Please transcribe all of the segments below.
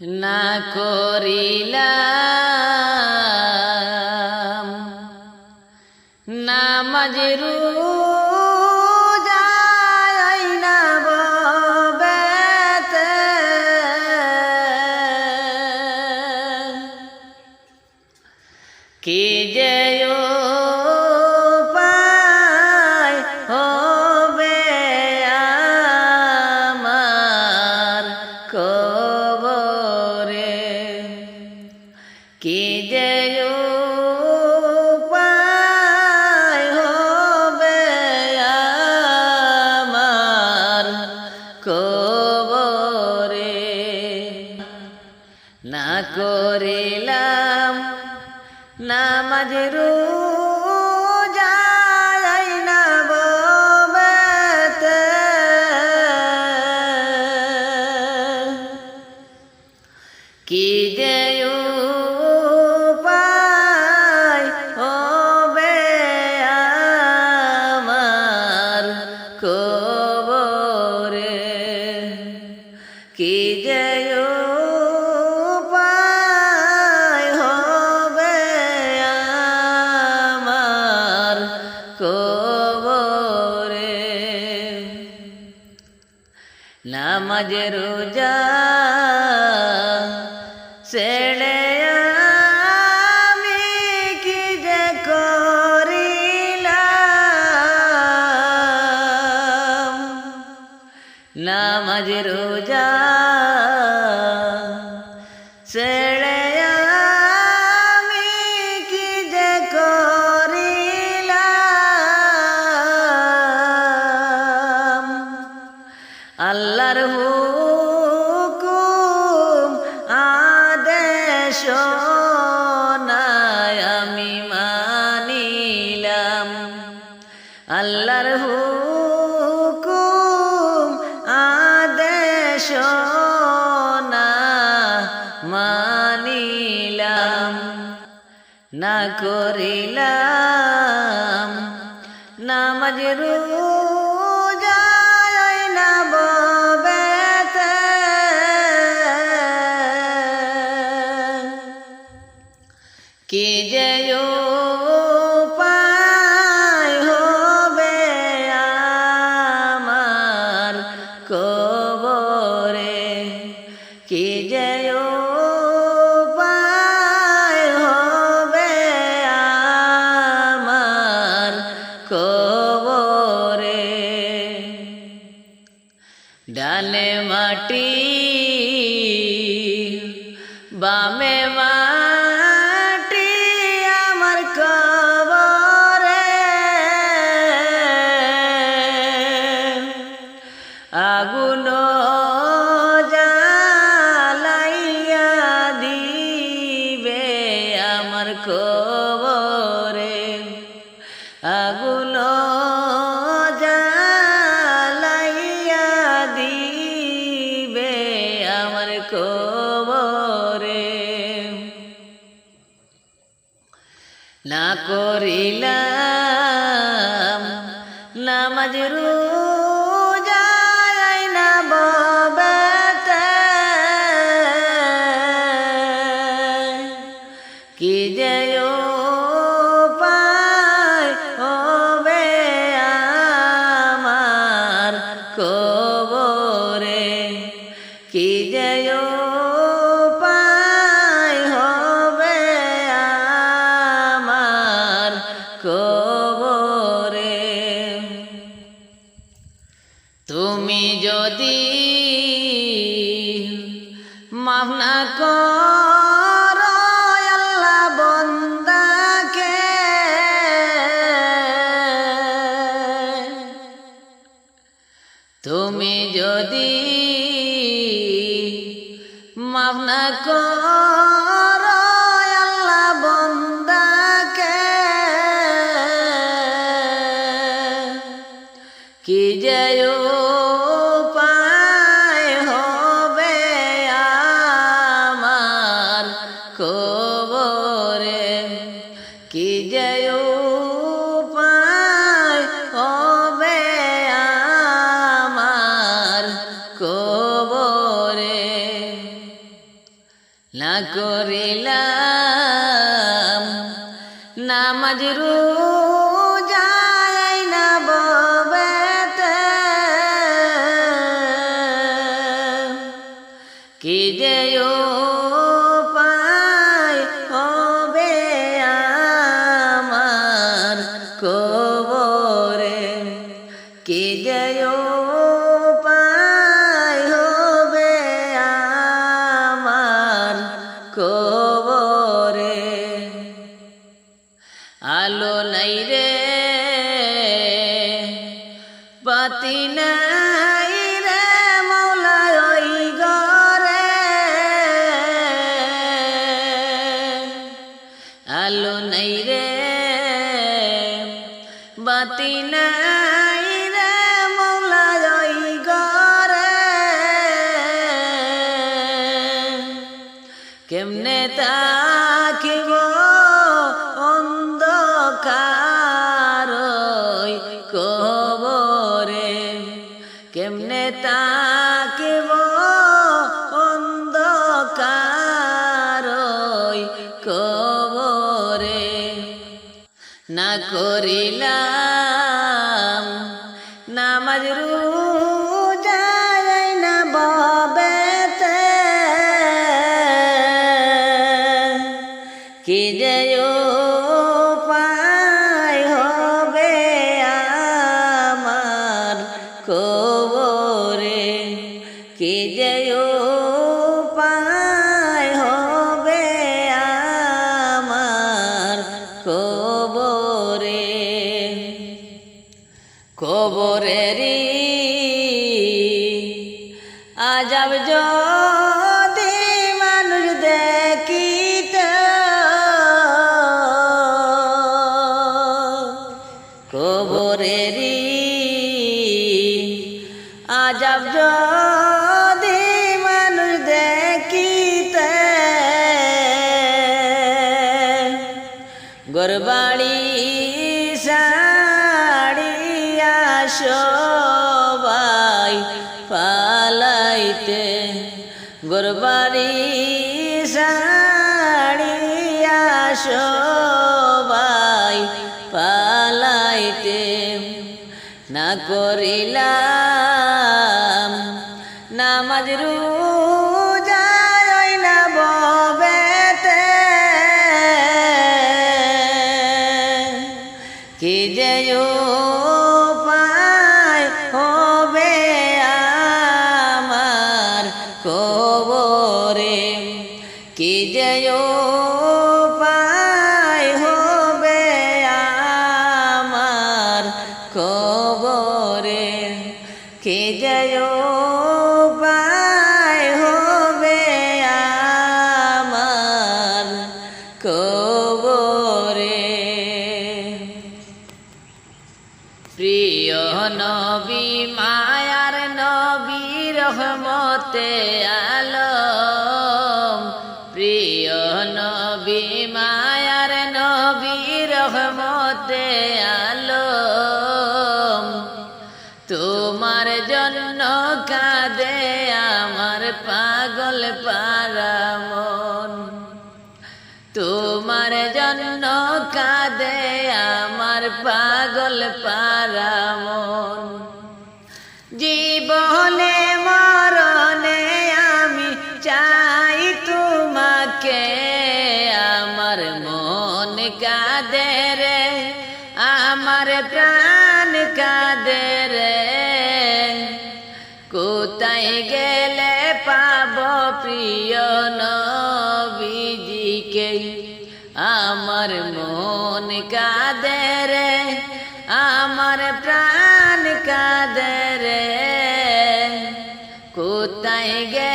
না করিলাম। নামাজ রু নামাজ রোজা ছেড়ে আমি কি যে করিলাম? নামাজ রোজা ছেড়ে আল্লাহর হুকুম আদেশ না মানিলাম না করিলাম। নামাজ রোজায় না ববেতে। কি যে না করিলা kok নামাজ রোজাই না ববেতে কি যে পায় হবে আমার কবরে? কি যে পায় হবে আমার কবরে? আলো নাই রে। পাতি নাই রে মৌলা ওই গরে আলো নাই রে। বাতি নাই রে মৌলা ওই গরে কেমনে তাকিব নামাজ রোজাই না ববেতে। কি যে গোরবাড়ি সাড়িয়া সবাই পালাইতে গোরবাড়ি সাড়িয়া সবাই পালাইতে না করিলাম নামাজ রোজাই কি যে পায় হবে আমার কবরে। প্রিয় নবী, মায়ার নবী, রহমতে আলম। প্রিয় নবী মায়ার কাঁদে আমার পাগল পারামন জীবনে মরণে আমি চাই তোমাকে, আমার মন কাঁদে রে, আমার প্রাণ কাঁদে রে। কোথায় গেলে পাব প্রিয় নবীজিকে? আমার মন কাঁদে রে আমার প্রাণ কাঁদে রে। কোথায় গেলে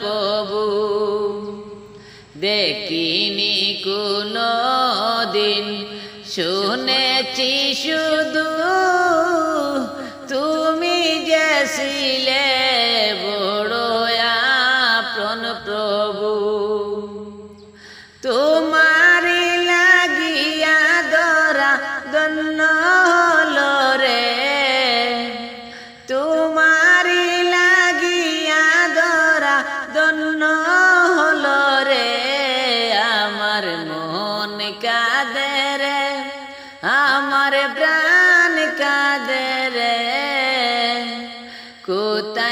প্রভু। দেখিনি কোনো দিন শুনেছি শুধু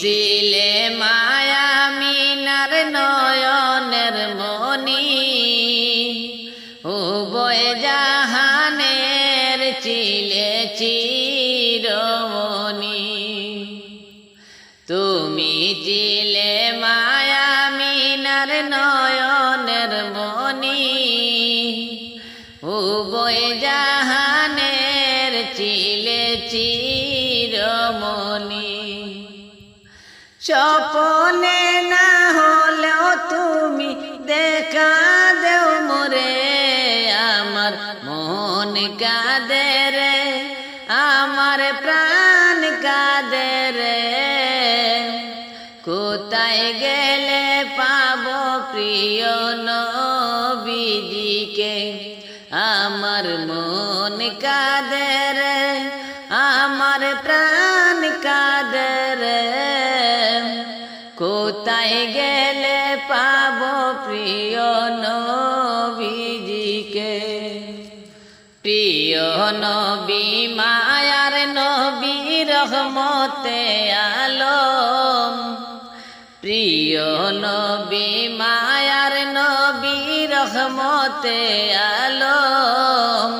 ছিলে মায়া মিনার নয়নের মনি উভয় জাহানের চিলে চিরমণি। তুমি চিলে মায়া মিনার নয়নের মনি উভয় জাহানের চিলে চিরমণি। স্বপনে না হলেও তুমি দেখা দেও মোরে, আমার মন কাঁদে রে, আমার প্রাণ কাঁদে রে। কোথায় গেলে পাবো প্রিয় নবীজিকে আমার মন কাঁদে গেলে পাব প্রিয় নবীজিকে। প্রিয় নবী, মায়ার নবী, রহমতে আলম। প্রিয় নবী, মায়ার নবী, রহমতে আলম।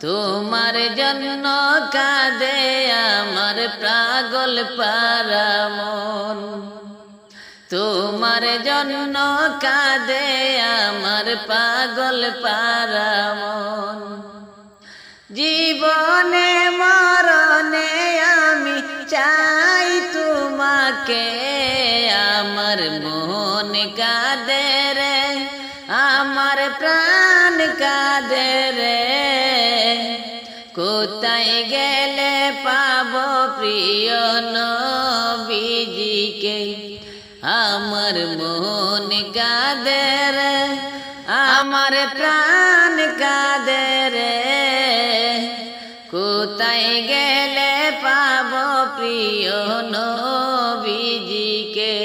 তোমার জন্য কাঁদে আমার পাগল পারামন তোমার জন্য কাঁদে আমার পাগল পারামন। জীবনে মরণে আমি চাই তোমাকে, আমার মন কাঁদে রে, আমার প্রাণ কাঁদে রে। কোথায় গেলে পাব প্রিয় নবীজিকে? আমার মন কাঁদে রে, আমার প্রাণ কাঁদে রে। কোথায় গেলে পাবো প্রিয় নবীজিকে?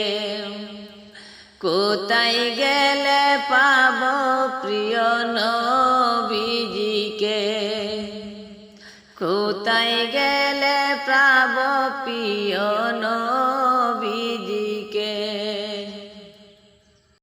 কোথায় গেলে পাবো প্রিয় নবীজিকে? কোথায় গেলে পাব প্রিয় নবীজিকে